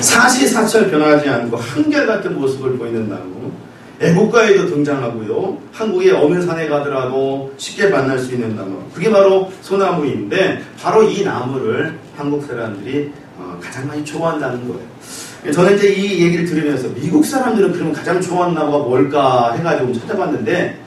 사시사철 변하지 않고 한결같은 모습을 보이는 나무. 애국가에도 등장하고요. 한국의 어느 산에 가더라도 쉽게 만날 수 있는 나무. 그게 바로 소나무인데 바로 이 나무를 한국 사람들이 어, 가장 많이 좋아한다는 거예요. 저는 이제 이 얘기를 들으면서 미국 사람들은 그러면 가장 좋아하는 나무가 뭘까 해가지고 찾아봤는데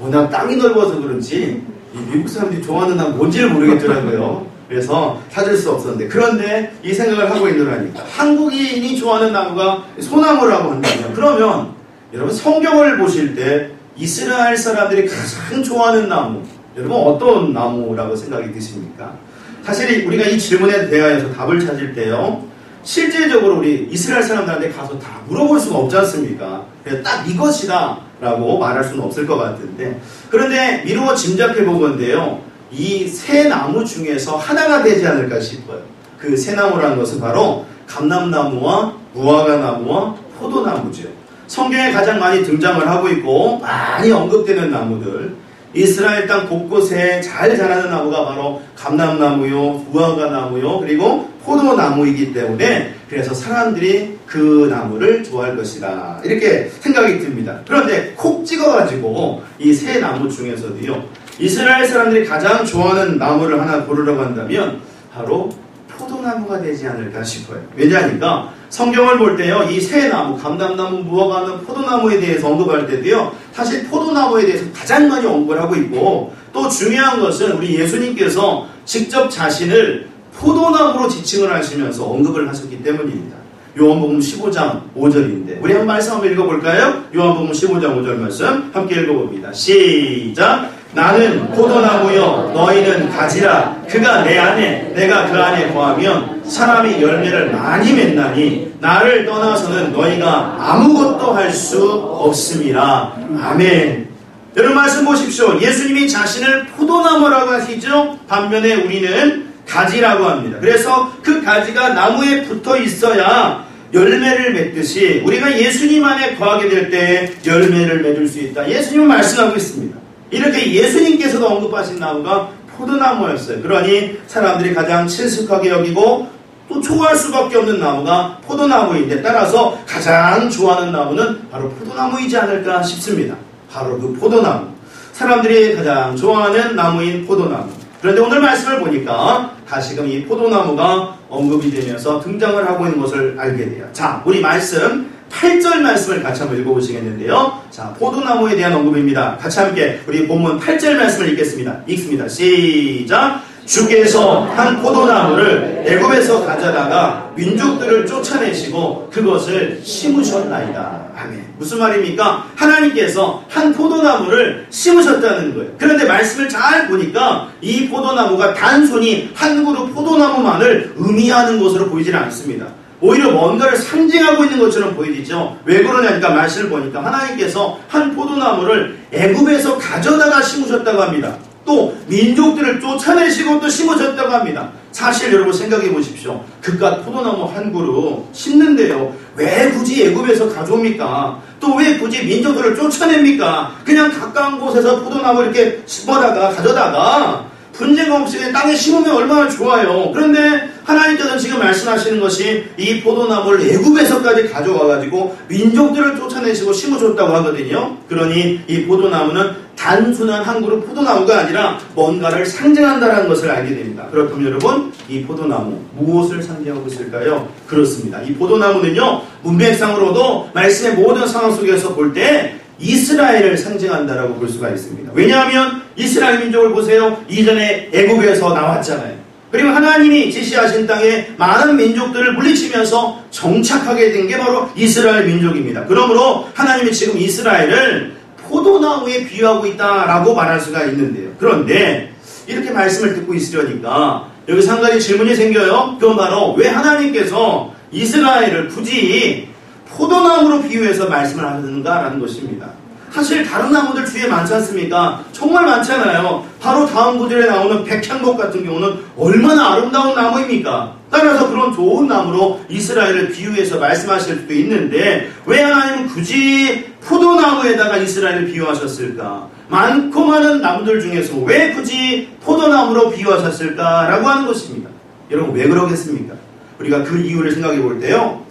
워낙 땅이 넓어서 그런지 이 미국 사람들이 좋아하는 나무 뭔지를 모르겠더라고요. 그래서 찾을 수 없었는데 그런데 이 생각을 하고 있느라니까 한국인이 좋아하는 나무가 소나무라고 한다면 그러면 여러분 성경을 보실 때 이스라엘 사람들이 가장 좋아하는 나무 여러분 어떤 나무라고 생각이 드십니까? 사실 우리가 이 질문에 대하여서 답을 찾을 때요 실제적으로 우리 이스라엘 사람들한테 가서 다 물어볼 수가 없지 않습니까? 그래서 딱 이것이다 라고 말할 수는 없을 것 같은데 그런데 미루어 짐작해 보건데요 이 세 나무 중에서 하나가 되지 않을까 싶어요 그 세 나무라는 것은 바로 감람나무와 무화과나무와 포도나무죠 성경에 가장 많이 등장을 하고 있고 많이 언급되는 나무들 이스라엘 땅 곳곳에 잘 자라는 나무가 바로 감람나무요, 무화과나무요, 그리고 포도나무이기 때문에 그래서 사람들이 그 나무를 좋아할 것이다. 이렇게 생각이 듭니다. 그런데 콕 찍어가지고 이 세 나무 중에서도요, 이스라엘 사람들이 가장 좋아하는 나무를 하나 고르라고 한다면 바로 포도나무가 되지 않을까 싶어요. 왜냐하니까 성경을 볼 때요, 이 새 나무, 감담나무, 무화과나무, 포도나무에 대해서 언급할 때도요, 사실 포도나무에 대해서 가장 많이 언급을 하고 있고, 또 중요한 것은 우리 예수님께서 직접 자신을 포도나무로 지칭을 하시면서 언급을 하셨기 때문입니다. 요한복음 15장 5절인데 우리 한 말씀 한번 읽어볼까요? 요한복음 15장 5절 말씀 함께 읽어봅니다. 시작 나는 포도나무요. 너희는 가지라. 그가 내 안에 내가 그 안에 거하면 사람이 열매를 많이 맺나니 나를 떠나서는 너희가 아무것도 할 수 없음이라. 아멘. 여러분 말씀 보십시오. 예수님이 자신을 포도나무라고 하시죠? 반면에 우리는 가지라고 합니다. 그래서 그 가지가 나무에 붙어 있어야 열매를 맺듯이 우리가 예수님 안에 거하게 될 때 열매를 맺을 수 있다. 예수님은 말씀하고 있습니다 이렇게 예수님께서도 언급하신 나무가 포도나무였어요. 그러니 사람들이 가장 친숙하게 여기고 또 좋아할 수밖에 없는 나무가 포도나무인데 따라서 가장 좋아하는 나무는 바로 포도나무이지 않을까 싶습니다. 바로 그 포도나무. 사람들이 가장 좋아하는 나무인 포도나무. 그런데 오늘 말씀을 보니까 다시금 이 포도나무가 언급이 되면서 등장을 하고 있는 것을 알게 돼요. 자, 우리 말씀 8절 말씀을 같이 한번 읽어보시겠는데요. 자, 포도나무에 대한 언급입니다. 같이 함께 우리 본문 8절 말씀을 읽겠습니다. 읽습니다. 시작! 주께서 한 포도나무를 애굽에서 가져다가 민족들을 쫓아내시고 그것을 심으셨나이다. 아멘. 무슨 말입니까? 하나님께서 한 포도나무를 심으셨다는 거예요. 그런데 말씀을 잘 보니까 이 포도나무가 단순히 한 그룹 포도나무만을 의미하는 것으로 보이지는 않습니다. 오히려 뭔가를 상징하고 있는 것처럼 보이죠. 왜 그러냐니까 말씀을 보니까 하나님께서 한 포도나무를 애굽에서 가져다가 심으셨다고 합니다. 또 민족들을 쫓아내시고 또 심으셨다고 합니다. 사실 여러분 생각해 보십시오. 그깟 포도나무 한 그루 심는데요. 왜 굳이 애굽에서 가져옵니까? 또 왜 굳이 민족들을 쫓아냅니까? 그냥 가까운 곳에서 포도나무 이렇게 심어다가 가져다가 분쟁 없이 땅에 심으면 얼마나 좋아요. 그런데 하나님께서는 지금 말씀하시는 것이 이 포도나무를 애굽에서까지 가져와가지고 민족들을 쫓아내시고 심어줬다고 하거든요. 그러니 이 포도나무는 단순한 한 그룹 포도나무가 아니라 뭔가를 상징한다는 것을 알게 됩니다. 그렇다면 여러분 이 포도나무 무엇을 상징하고 있을까요? 그렇습니다. 이 포도나무는요 문맥상으로도 말씀의 모든 상황 속에서 볼 때 이스라엘을 상징한다라고 볼 수가 있습니다. 왜냐하면 이스라엘 민족을 보세요. 이전에 애국에서 나왔잖아요. 그리고 하나님이 지시하신 땅에 많은 민족들을 물리치면서 정착하게 된 게 바로 이스라엘 민족입니다. 그러므로 하나님이 지금 이스라엘을 포도나무에 비유하고 있다라고 말할 수가 있는데요. 그런데 이렇게 말씀을 듣고 있으려니까 여기서 한 가지 질문이 생겨요. 그건 바로 왜 하나님께서 이스라엘을 굳이 포도나무로 비유해서 말씀을 하는가라는 것입니다. 사실 다른 나무들 주위에 많지 않습니까? 정말 많잖아요. 바로 다음 구절에 나오는 백향목 같은 경우는 얼마나 아름다운 나무입니까? 따라서 그런 좋은 나무로 이스라엘을 비유해서 말씀하실 수도 있는데 왜 하나님은 굳이 포도나무에다가 이스라엘을 비유하셨을까? 많고 많은 나무들 중에서 왜 굳이 포도나무로 비유하셨을까라고 하는 것입니다. 여러분 왜 그러겠습니까? 우리가 그 이유를 생각해 볼 때요.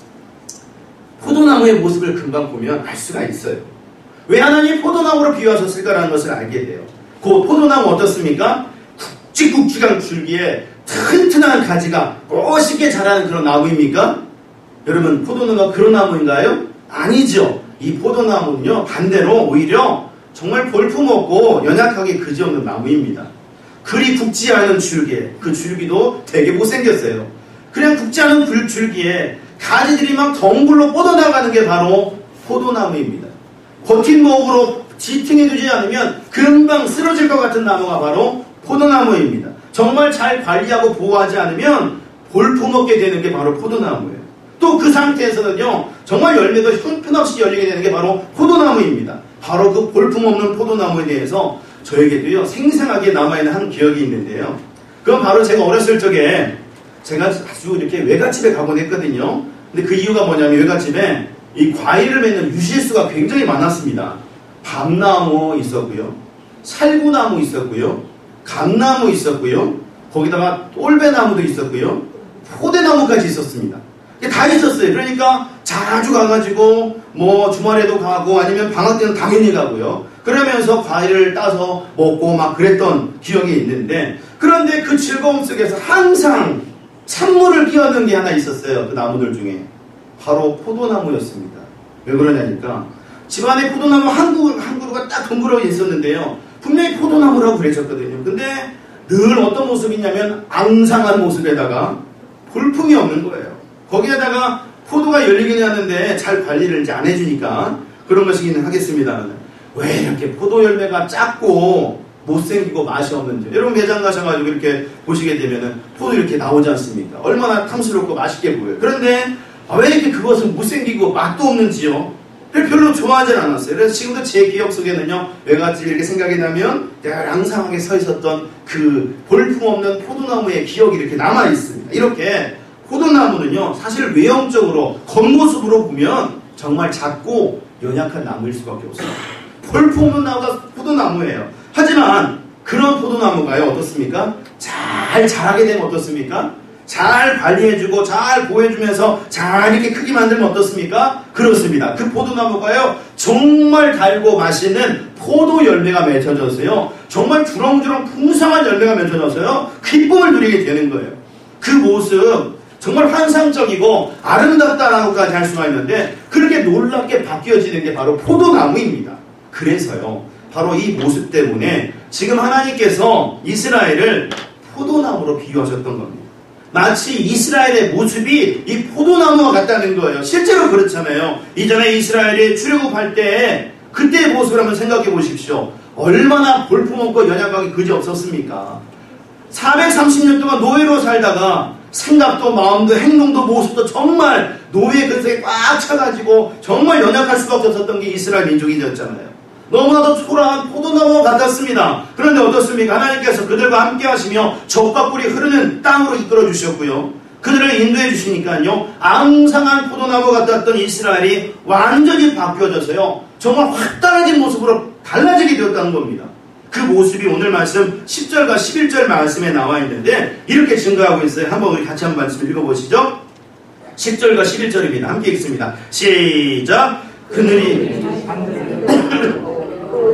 포도나무의 모습을 금방 보면 알 수가 있어요. 왜 하나님 포도나무로 비유하셨을까라는 것을 알게 돼요. 그 포도나무 어떻습니까? 굵직굵직한 줄기에 튼튼한 가지가 멋있게 자라는 그런 나무입니까? 여러분 포도나무가 그런 나무인가요? 아니죠. 이 포도나무는요 반대로 오히려 정말 볼품없고 연약하게 그지없는 나무입니다. 그리 굵지 않은 줄기에 그 줄기도 되게 못생겼어요. 그냥 굵지 않은 줄기에 가지들이 막 덩굴로 뻗어나가는 게 바로 포도나무입니다. 버틴 목으로 지탱해주지 않으면 금방 쓰러질 것 같은 나무가 바로 포도나무입니다. 정말 잘 관리하고 보호하지 않으면 볼품없게 되는 게 바로 포도나무예요. 또 그 상태에서는요, 정말 열매도 형편없이 열리게 되는 게 바로 포도나무입니다. 바로 그 볼품없는 포도나무에 대해서 저에게도요, 생생하게 남아있는 한 기억이 있는데요. 그건 바로 제가 어렸을 적에 제가 아주 이렇게 외갓집에 가곤 했거든요. 근데 그 이유가 뭐냐면 외갓집에 이 과일을 맺는 유실수가 굉장히 많았습니다. 밤나무 있었고요. 살구나무 있었고요. 감나무 있었고요. 거기다가 똘배나무도 있었고요. 포대나무까지 있었습니다. 다 있었어요. 그러니까 자주 가가지고 뭐 주말에도 가고 아니면 방학 때는 당연히 가고요. 그러면서 과일을 따서 먹고 막 그랬던 기억이 있는데 그런데 그 즐거움 속에서 항상 찬물을 끼얹는 게 하나 있었어요. 그 나무들 중에. 바로 포도나무였습니다. 왜 그러냐니까 집안에 포도나무 한, 그루, 한 그루가 딱 덩그러 있었는데요. 분명히 포도나무라고 그랬었거든요. 근데 늘 어떤 모습이냐면 앙상한 모습에다가 볼품이 없는 거예요. 거기에다가 포도가 열리긴 하는데 잘 관리를 이제 안 해주니까 그런 것이기는 하겠습니다. 왜 이렇게 포도 열매가 작고 못생기고 맛이 없는지 여러분 매장 가셔가지고 이렇게 보시게 되면은 포도 이렇게 나오지 않습니까? 얼마나 탐스럽고 맛있게 보여요. 그런데 아, 왜 이렇게 그것은 못생기고 맛도 없는지요? 별로 좋아하진 않았어요. 그래서 지금도 제 기억 속에는요, 외갓집 이렇게 생각이 나면 내가 랑상하게 서 있었던 그 볼품없는 포도나무의 기억이 이렇게 남아 있습니다. 이렇게 포도나무는요, 사실 외형적으로 겉모습으로 보면 정말 작고 연약한 나무일 수밖에 없어요. 볼품없는 나무가 포도나무예요. 하지만 그런 포도나무가요, 어떻습니까? 잘 자라게 되면 어떻습니까? 잘 관리해주고 잘 보호해주면서 잘 이렇게 크게 만들면 어떻습니까? 그렇습니다. 그 포도나무가요 정말 달고 맛있는 포도 열매가 맺혀져서요 정말 주렁주렁 풍성한 열매가 맺혀져서요 기쁨을 누리게 되는 거예요. 그 모습 정말 환상적이고 아름답다라고까지 할 수가 있는데 그렇게 놀랍게 바뀌어지는 게 바로 포도나무입니다. 그래서요 바로 이 모습 때문에 지금 하나님께서 이스라엘을 포도나무로 비유하셨던 겁니다. 마치 이스라엘의 모습이 이 포도나무와 같다는 거예요. 실제로 그렇잖아요. 이전에 이스라엘이 출애굽할 때 그때의 모습을 한번 생각해 보십시오. 얼마나 볼품없고 연약하게 그지 없었습니까? 430년 동안 노예로 살다가 생각도 마음도 행동도 모습도 정말 노예 근성에 꽉 차가지고 정말 연약할 수밖에 없었던 게 이스라엘 민족이 었잖아요 너무나도 초라한 포도나무 같았습니다. 그런데 어떻습니까? 하나님께서 그들과 함께 하시며 적과 꿀이 흐르는 땅으로 이끌어 주셨고요. 그들을 인도해 주시니까요. 앙상한 포도나무 같았던 이스라엘이 완전히 바뀌어져서요. 정말 확 달라진 모습으로 달라지게 되었다는 겁니다. 그 모습이 오늘 말씀 10절과 11절 말씀에 나와 있는데 이렇게 증거하고 있어요. 한번 우리 같이 한 말씀 읽어보시죠. 10절과 11절입니다. 함께 읽습니다. 시작. 그늘이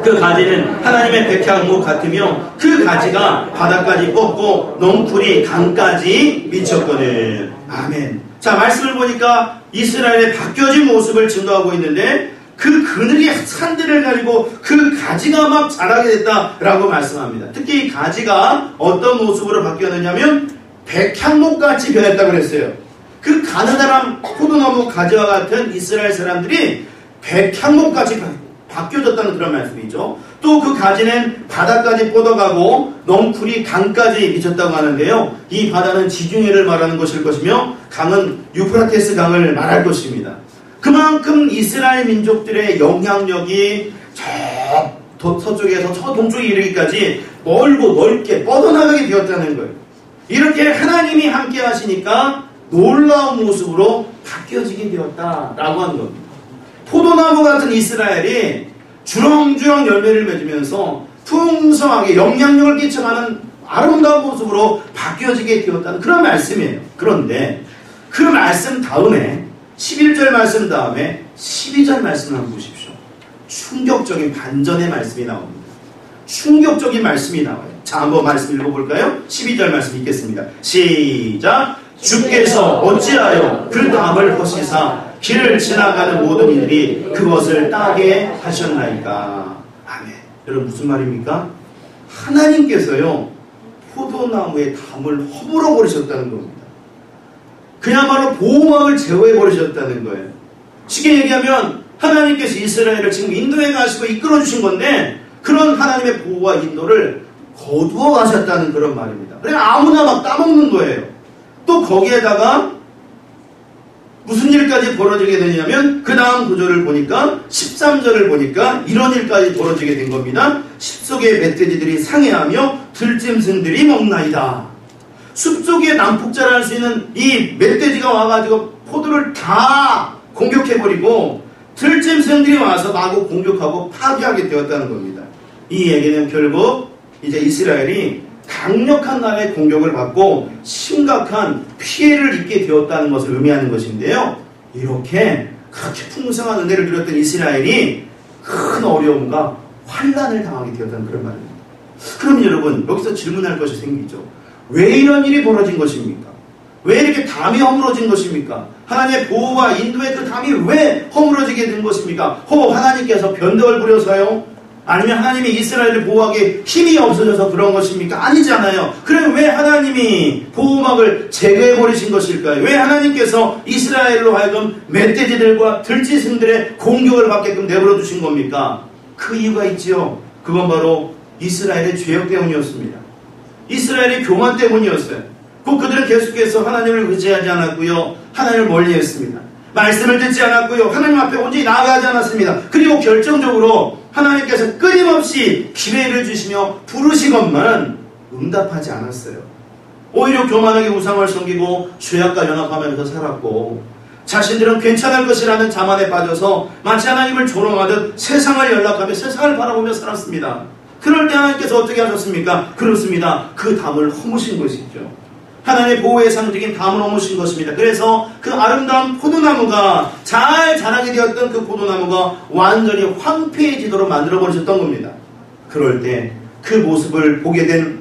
그 가지는 하나님의 백향목 같으며 그 가지가 바닥까지 뻗고 넝쿨이 강까지 미쳤거든. 아멘. 자, 말씀을 보니까 이스라엘의 바뀌어진 모습을 증거하고 있는데 그 그늘이 산들을 가리고 그 가지가 막 자라게 됐다라고 말씀합니다. 특히 이 가지가 어떤 모습으로 바뀌었느냐면 백향목같이 변했다고 그랬어요. 그 가느다란 포도나무 가지와 같은 이스라엘 사람들이 백향목같이 바뀌어졌다는 그런 말씀이죠. 또 그 가지는 바다까지 뻗어가고 넝쿨이 강까지 미쳤다고 하는데요. 이 바다는 지중해를 말하는 것일 것이며 강은 유프라테스 강을 말할 것입니다. 그만큼 이스라엘 민족들의 영향력이 저 서쪽에서 저 동쪽에 이르기까지 멀고 넓게 뻗어나가게 되었다는 거예요. 이렇게 하나님이 함께 하시니까 놀라운 모습으로 바뀌어지게 되었다라고 하는 겁니다. 포도나무 같은 이스라엘이 주렁주렁 열매를 맺으면서 풍성하게 영향력을 끼쳐가는 아름다운 모습으로 바뀌어지게 되었다는 그런 말씀이에요. 그런데 그 말씀 다음에 11절 말씀 다음에 12절 말씀을 한번 보십시오. 충격적인 반전의 말씀이 나옵니다. 충격적인 말씀이 나와요. 자, 한번 말씀 읽어볼까요? 12절 말씀 읽겠습니다. 시작! 주께서 어찌하여 그 담을 허시사 길을 지나가는 모든 이들이 그것을 따게 하셨나이까. 아멘. 여러분 무슨 말입니까? 하나님께서요 포도나무의 담을 허물어 버리셨다는 겁니다. 그야말로 보호막을 제거해 버리셨다는 거예요. 쉽게 얘기하면 하나님께서 이스라엘을 지금 인도에 가시고 이끌어 주신 건데 그런 하나님의 보호와 인도를 거두어 가셨다는 그런 말입니다. 그래 아무나 막 따먹는 거예요. 또 거기에다가 무슨 일까지 벌어지게 되냐면 그 다음 구절을 보니까 13절을 보니까 이런 일까지 벌어지게 된 겁니다. 숲속의 멧돼지들이 상해하며 들짐승들이 먹나이다. 숲속에 난폭 자랄 수 있는 이 멧돼지가 와가지고 포도를 다 공격해버리고 들짐승들이 와서 마구 공격하고 파괴하게 되었다는 겁니다. 이 얘기는 결국 이제 이스라엘이 강력한 나라의 공격을 받고 심각한 피해를 입게 되었다는 것을 의미하는 것인데요. 이렇게 그렇게 풍성한 은혜를 누렸던 이스라엘이 큰 어려움과 환란을 당하게 되었다는 그런 말입니다. 그럼 여러분 여기서 질문할 것이 생기죠. 왜 이런 일이 벌어진 것입니까? 왜 이렇게 담이 허물어진 것입니까? 하나님의 보호와 인도의 그 담이 왜 허물어지게 된 것입니까? 혹 하나님께서 변덕을 부려서요? 아니면 하나님이 이스라엘을 보호하기 힘이 없어져서 그런 것입니까? 아니잖아요. 그럼 왜 하나님이 보호막을 제거해 버리신 것일까요? 왜 하나님께서 이스라엘로 하여금 멧돼지들과 들짐승들의 공격을 받게끔 내버려 두신 겁니까? 그 이유가 있지요. 그건 바로 이스라엘의 죄악 때문이었습니다. 이스라엘의 교만 때문이었어요. 그 그들은 계속해서 하나님을 의지하지 않았고요. 하나님을 멀리했습니다. 말씀을 듣지 않았고요. 하나님 앞에 온전히 나아가지 않았습니다. 그리고 결정적으로 하나님께서 끊임없이 기회를 주시며 부르시건만 응답하지 않았어요. 오히려 교만하게 우상을 섬기고 죄악과 연합하면서 살았고 자신들은 괜찮을 것이라는 자만에 빠져서 마치 하나님을 조롱하듯 세상을 연락하며 세상을 바라보며 살았습니다. 그럴 때 하나님께서 어떻게 하셨습니까? 그렇습니다. 그 담을 허무신 것이죠. 하나님의 보호의 상징인 담을 허무신 것입니다. 그래서 그 아름다운 포도나무가 잘 자라게 되었던 그 포도나무가 완전히 황폐해지도록 만들어 버리셨던 겁니다. 그럴 때 그 모습을 보게 된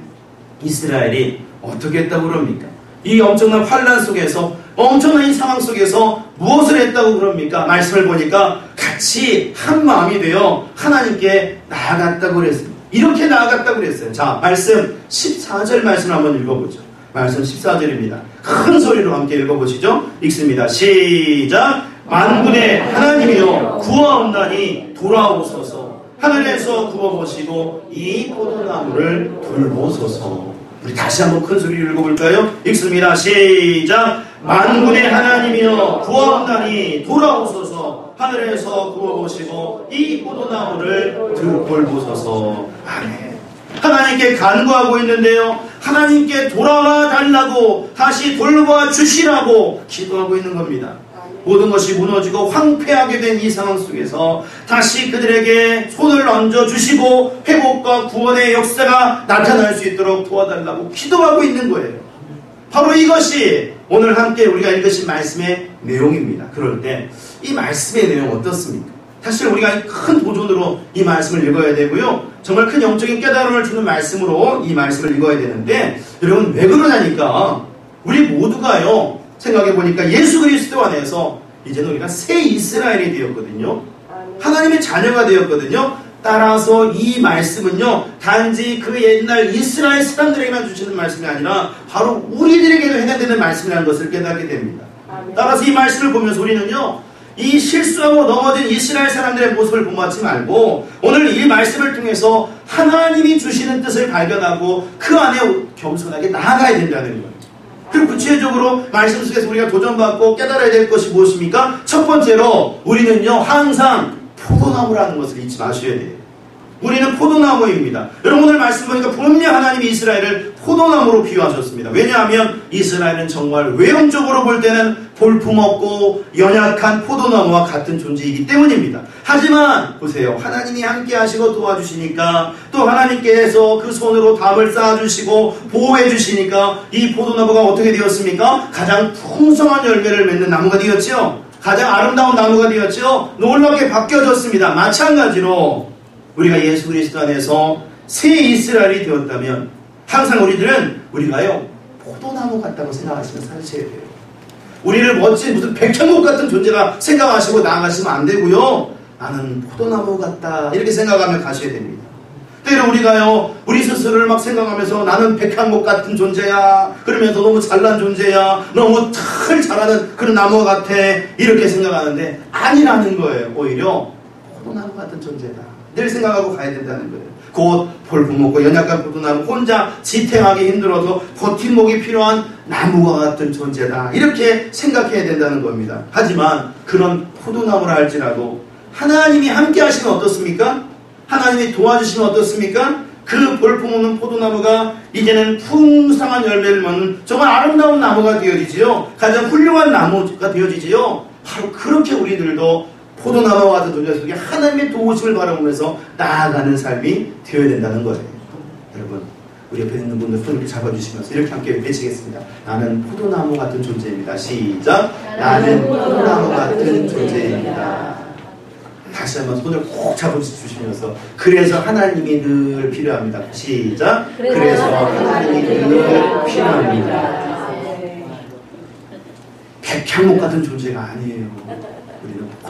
이스라엘이 어떻게 했다고 그럽니까? 이 엄청난 환란 속에서 엄청난 이 상황 속에서 무엇을 했다고 그럽니까? 말씀을 보니까 같이 한 마음이 되어 하나님께 나아갔다고 그랬습니다. 이렇게 나아갔다고 그랬어요. 자, 말씀 14절 말씀 한번 읽어보죠. 말씀 14절입니다. 큰 소리로 함께 읽어보시죠. 읽습니다. 시작! 만군의 하나님이여 구하옵나니 돌아오소서 하늘에서 구워보시고 이 포도나무를 돌보소서 우리 다시 한번 큰 소리로 읽어볼까요? 읽습니다. 시작! 만군의 하나님이여 구하옵나니 돌아오소서 하늘에서 구워보시고 이 포도나무를 돌보소서 아멘 하나님께 간구하고 있는데요. 하나님께 돌아와 달라고 다시 돌봐 주시라고 기도하고 있는 겁니다. 모든 것이 무너지고 황폐하게 된 이 상황 속에서 다시 그들에게 손을 얹어 주시고 회복과 구원의 역사가 나타날 수 있도록 도와달라고 기도하고 있는 거예요. 바로 이것이 오늘 함께 우리가 읽으신 말씀의 내용입니다. 그럴 때 이 말씀의 내용 어떻습니까? 사실 우리가 큰 도전으로 이 말씀을 읽어야 되고요. 정말 큰 영적인 깨달음을 주는 말씀으로 이 말씀을 읽어야 되는데 여러분 왜 그러냐니까 우리 모두가요 생각해 보니까 예수 그리스도 안에서 이제는 우리가 새 이스라엘이 되었거든요. 하나님의 자녀가 되었거든요. 따라서 이 말씀은요 단지 그 옛날 이스라엘 사람들에게만 주시는 말씀이 아니라 바로 우리들에게도 해당되는 말씀이라는 것을 깨닫게 됩니다. 따라서 이 말씀을 보면서 우리는요 이 실수하고 넘어진 이스라엘 사람들의 모습을 본받지 말고 오늘 이 말씀을 통해서 하나님이 주시는 뜻을 발견하고 그 안에 겸손하게 나아가야 된다는 거예요. 그리고 구체적으로 말씀 속에서 우리가 도전받고 깨달아야 될 것이 무엇입니까? 첫 번째로 우리는요 항상 포도나무라는 것을 잊지 마셔야 돼요. 우리는 포도나무입니다. 여러분 오늘 말씀 보니까 분명 하나님이 이스라엘을 포도나무로 비유하셨습니다. 왜냐하면 이스라엘은 정말 외형적으로 볼 때는 볼품없고 연약한 포도나무와 같은 존재이기 때문입니다. 하지만 보세요. 하나님이 함께 하시고 도와주시니까 또 하나님께서 그 손으로 담을 쌓아주시고 보호해 주시니까 이 포도나무가 어떻게 되었습니까? 가장 풍성한 열매를 맺는 나무가 되었죠. 가장 아름다운 나무가 되었죠. 놀랍게 바뀌어졌습니다. 마찬가지로 우리가 예수 그리스도 안에서 새 이스라엘이 되었다면 항상 우리들은 우리가요 포도나무 같다고 생각하시면 사셔야 돼요. 우리를 멋진 무슨 백향목 같은 존재가 생각하시고 나아가시면 안 되고요. 나는 포도나무 같다 이렇게 생각하며 가셔야 됩니다. 때로 우리가요 우리 스스로를 막 생각하면서 나는 백향목 같은 존재야 그러면서 너무 잘난 존재야 너무 잘 자라는 그런 나무 같아 이렇게 생각하는데 아니라는 거예요 오히려 포도나무 같은 존재다 늘 생각하고 가야 된다는 거예요 곧 볼품 먹고 연약한 포도나무 혼자 지탱하기 힘들어서 버팀목이 필요한 나무와 같은 존재다 이렇게 생각해야 된다는 겁니다 하지만 그런 포도나무라 할지라도 하나님이 함께 하시면 어떻습니까? 하나님이 도와주시면 어떻습니까? 그 볼품 없는 포도나무가 이제는 풍성한 열매를 먹는 정말 아름다운 나무가 되어지지요. 가장 훌륭한 나무가 되어지지요. 바로 그렇게 우리들도 포도나무와 같은 존재 속에 하나님의 도우심을 바라보면서 나아가는 삶이 되어야 된다는 거예요. 여러분, 우리 옆에 있는 분들 손 이렇게 잡아주시면서 이렇게 함께 외치겠습니다. 나는 포도나무 같은 존재입니다. 시작. 나는 포도나무 같은 존재입니다. 다시 한번 손을 꼭 잡아주시면서 그래서 하나님이 늘 필요합니다. 시작. 그래서 하나님이 늘 필요합니다. 백향목 같은 존재가 아니에요.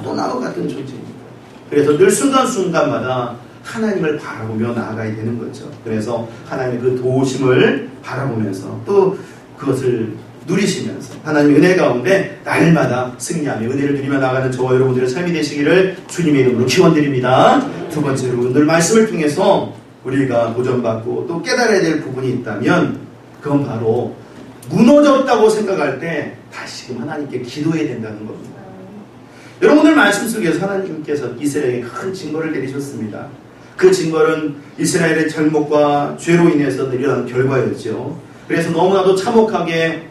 포도나무 같은 존재입니다. 그래서 늘 순간순간마다 하나님을 바라보며 나아가야 되는 거죠. 그래서 하나님의 그 도우심을 바라보면서 또 그것을 누리시면서 하나님의 은혜 가운데 날마다 승리하며 은혜를 누리며 나가는 저와 여러분들의 삶이 되시기를 주님의 이름으로 기원드립니다. 두 번째로 오늘 말씀을 통해서 우리가 도전받고 또 깨달아야 될 부분이 있다면 그건 바로 무너졌다고 생각할 때 다시금 하나님께 기도해야 된다는 겁니다. 여러분들 말씀 속에서 하나님께서 이스라엘에 큰 증거를 내리셨습니다. 그 증거는 이스라엘의 잘못과 죄로 인해서 일어난 결과였죠. 그래서 너무나도 참혹하게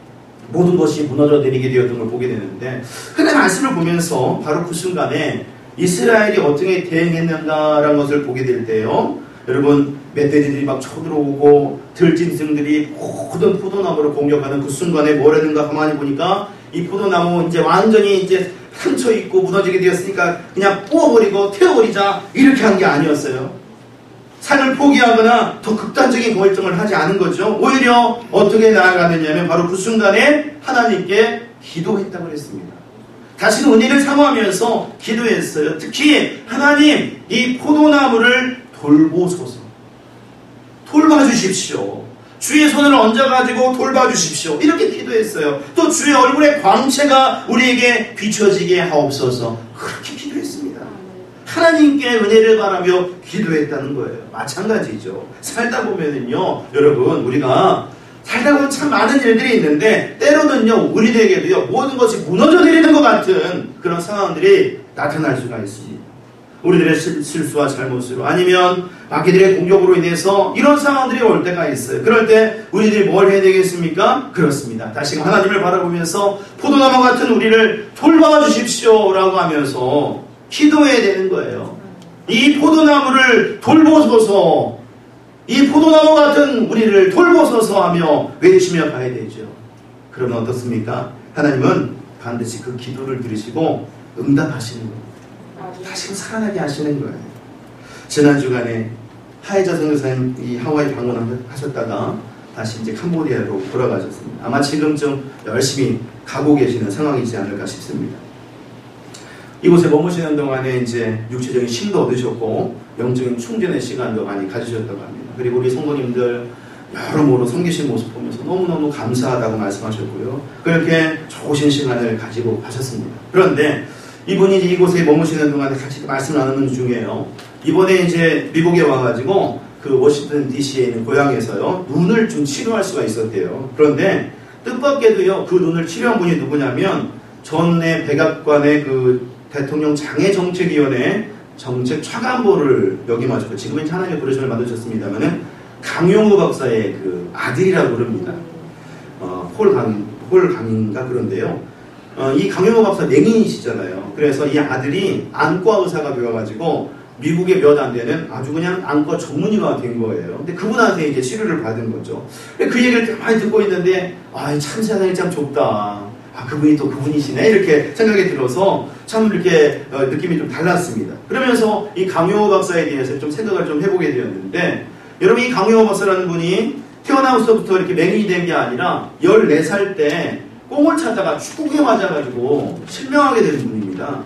모든 것이 무너져 내리게 되었던 걸 보게 되는데 그날 말씀을 보면서 바로 그 순간에 이스라엘이 어떻게 대응했는가라는 것을 보게 될 때요. 여러분 멧돼지들이 막 쳐들어오고 들짐승들이 모든 포도나무를 공격하는 그 순간에 뭘 했는가 가만히 보니까 이 포도나무 이제 완전히 이제 상처 있고 무너지게 되었으니까 그냥 부어버리고 태워버리자 이렇게 한 게 아니었어요. 삶을 포기하거나 더 극단적인 결정을 하지 않은 거죠. 오히려 어떻게 나아가느냐면 바로 그 순간에 하나님께 기도했다고 그랬습니다. 다시는 은혜를 사모하면서 기도했어요. 특히 하나님 이 포도나무를 돌보소서. 돌봐주십시오. 주의 손을 얹어가지고 돌봐주십시오. 이렇게 기도했어요. 또 주의 얼굴의 광채가 우리에게 비춰지게 하옵소서. 그렇게 기도했습니다. 하나님께 은혜를 바라며 기도했다는 거예요. 마찬가지죠. 살다 보면은요, 여러분, 우리가 살다 보면 참 많은 일들이 있는데, 때로는요, 우리에게도요, 모든 것이 무너져 내리는 것 같은 그런 상황들이 나타날 수가 있습니다. 우리들의 실수와 잘못으로 아니면 마귀들의 공격으로 인해서 이런 상황들이 올 때가 있어요. 그럴 때 우리들이 뭘 해야 되겠습니까? 그렇습니다. 다시금 하나님을 바라보면서 포도나무 같은 우리를 돌봐 주십시오라고 하면서 기도해야 되는 거예요. 이 포도나무를 돌보소서 이 포도나무 같은 우리를 돌보소서 하며 외치며 가야 되죠. 그러면 어떻습니까? 하나님은 반드시 그 기도를 들으시고 응답하시는 거예요. 다시 살아나게 하시는 거예요. 지난 주간에 하이자 선교사님 이 하와이 방문하셨다가 다시 이제 캄보디아로 돌아가셨습니다. 아마 지금쯤 열심히 가고 계시는 상황이지 않을까 싶습니다. 이곳에 머무시는 동안에 이제 육체적인 힘도 얻으셨고 영적인 충전의 시간도 많이 가지셨다고 합니다. 그리고 우리 성도님들 여러모로 섬기신 모습 보면서 너무너무 감사하다고 말씀하셨고요. 그렇게 좋으신 시간을 가지고 가셨습니다. 그런데 이분이 이곳에 머무시는 동안에 같이 말씀 나누는 중에요. 이번에 이제 미국에 와가지고 그 워싱턴 DC에 있는 고향에서요 눈을 좀 치료할 수가 있었대요. 그런데 뜻밖에도요 그 눈을 치료한 분이 누구냐면 전에 백악관의 그 대통령 장애 정책위원회 정책 차관보를 역임하셨고 지금은 하나님의 부르심을 받으셨습니다만은 강용우 박사의 그 아들이라고 그럽니다. 어, 폴 강, 폴 강인가 그런데요. 어, 이 강용호 박사 맹인이시잖아요. 그래서 이 아들이 안과 의사가 되어가지고 미국에 몇 안 되는 아주 그냥 안과 전문의가 된 거예요. 근데 그분한테 이제 치료를 받은 거죠. 그 얘기를 많이 듣고 있는데, 아, 참 세상이 참 좁다. 아, 그분이 또 그분이시네. 이렇게 생각이 들어서 참 이렇게 어, 느낌이 좀 달랐습니다. 그러면서 이 강용호 박사에 대해서 좀 생각을 좀 해보게 되었는데, 여러분 이 강용호 박사라는 분이 태어나서부터 이렇게 맹인이 된 게 아니라 14살 때 꽁을 찾다가 축구에 맞아가지고 실명하게 된 분입니다.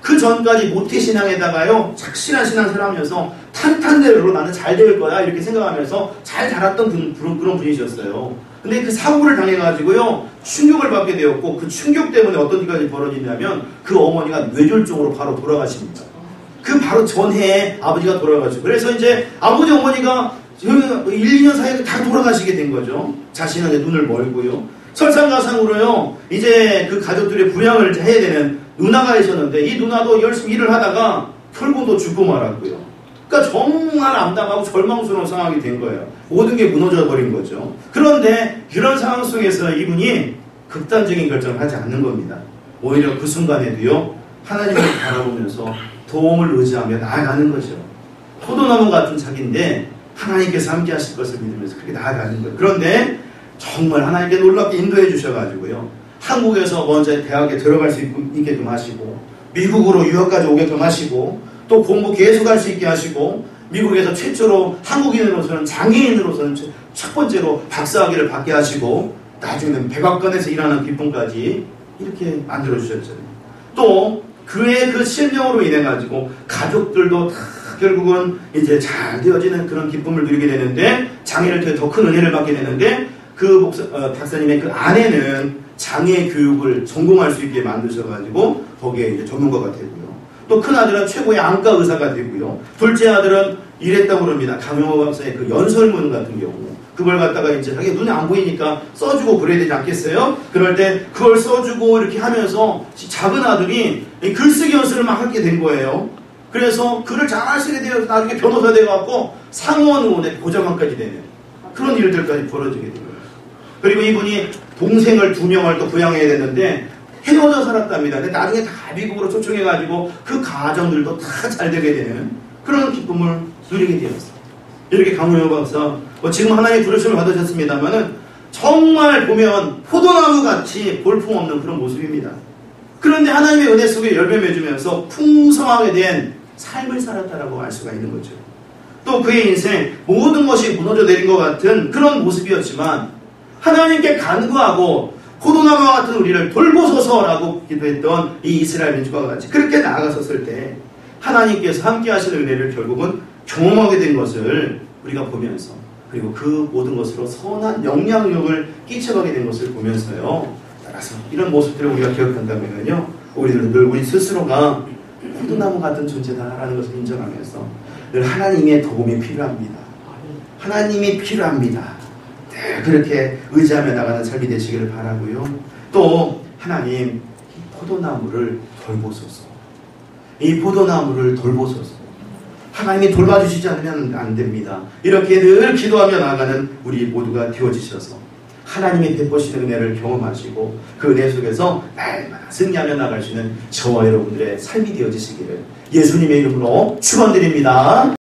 그 전까지 모태신앙에다가요, 착실한 신앙생활하면서 탄탄대로 나는 잘 될 거야, 이렇게 생각하면서 잘 자랐던 분, 그런, 분이셨어요. 근데 그 사고를 당해가지고요, 충격을 받게 되었고, 그 충격 때문에 어떤 일이 벌어지냐면, 그 어머니가 뇌졸중으로 바로 돌아가십니다. 그 바로 전해에 아버지가 돌아가시고, 그래서 이제 아버지 어머니가 1, 2년 사이에 다 돌아가시게 된 거죠. 이제 눈을 멀고요. 설상가상으로요, 이제 그 가족들의 부양을 해야 되는 누나가 있었는데 이 누나도 열심히 일을 하다가 결국도 죽고 말았고요. 그러니까 정말 암담하고 절망스러운 상황이 된 거예요. 모든 게 무너져 버린 거죠. 그런데 이런 상황 속에서 이분이 극단적인 결정을 하지 않는 겁니다. 오히려 그 순간에도요, 하나님을 바라보면서 도움을 의지하며 나아가는 거죠. 포도나무 같은 자기인데 하나님께서 함께 하실 것을 믿으면서 그렇게 나아가는 거예요. 그런데 정말 하나님께 놀랍게 인도해 주셔가지고요. 한국에서 먼저 대학에 들어갈 수 있게끔 하시고 미국으로 유학까지 오게끔 하시고 또 공부 계속할 수 있게 하시고 미국에서 최초로 한국인으로서는 장애인으로서는 첫 번째로 박사학위를 받게 하시고 나중에는 백악관에서 일하는 기쁨까지 이렇게 만들어 주셨잖아요. 또 그의 그 실명으로 인해 가지고 가족들도 다 결국은 이제 잘 되어지는 그런 기쁨을 누리게 되는데 장애를 통해 더 큰 은혜를 받게 되는데 그 목사, 어, 박사님의 그 아내는 장애 교육을 전공할 수 있게 만드셔가지고 거기에 이제 전문가가 되고요. 또 큰 아들은 최고의 안과 의사가 되고요. 둘째 아들은 이랬다고 그럽니다. 강영호 박사의 그 연설문 같은 경우. 그걸 갖다가 이제 자기 눈에 안 보이니까 써주고 그래야 되지 않겠어요? 그럴 때 그걸 써주고 이렇게 하면서 작은 아들이 글쓰기 연습을 막 하게 된 거예요. 그래서 글을 잘 하시게 되어서 나중에 변호사 돼갖고 상원 의원의 보좌관까지 되는 그런 일들까지 벌어지게 된 거예요. 그리고 이분이 동생을 두 명을 또 부양해야 되는데 헤어져 살았답니다. 근데 나중에 다 미국으로 초청해가지고 그 가정들도 다 잘 되게 되는 그런 기쁨을 누리게 되었어요. 이렇게 강우영 박사, 뭐 지금 하나님 부르심을 받으셨습니다만은 정말 보면 포도나무 같이 볼품 없는 그런 모습입니다. 그런데 하나님의 은혜 속에 열매 맺으면서 풍성하게 된 삶을 살았다라고 알 수가 있는 거죠. 또 그의 인생 모든 것이 무너져 내린 것 같은 그런 모습이었지만 하나님께 간구하고 포도나무와 같은 우리를 돌보소서라고 기도했던 이 이스라엘 민족과 같이 그렇게 나아갔었을 때 하나님께서 함께 하시는 은혜를 결국은 경험하게 된 것을 우리가 보면서 그리고 그 모든 것으로 선한 영향력을 끼쳐가게 된 것을 보면서요. 따라서 이런 모습들을 우리가 기억한다면요. 우리들은 늘 우리 스스로가 포도나무 같은 존재다라는 것을 인정하면서 늘 하나님의 도움이 필요합니다. 하나님이 필요합니다. 네, 그렇게 의지하며 나가는 삶이 되시기를 바라고요. 또 하나님 이 포도나무를 돌보소서. 이 포도나무를 돌보소서. 하나님이 돌봐주시지 않으면 안 됩니다. 이렇게 늘 기도하며 나가는 우리 모두가 되어지셔서 하나님이 베푸시는 은혜를 경험하시고 그 은혜 속에서 날마다 승리하며 나갈 수 있는 저와 여러분들의 삶이 되어지시기를 예수님의 이름으로 축원드립니다.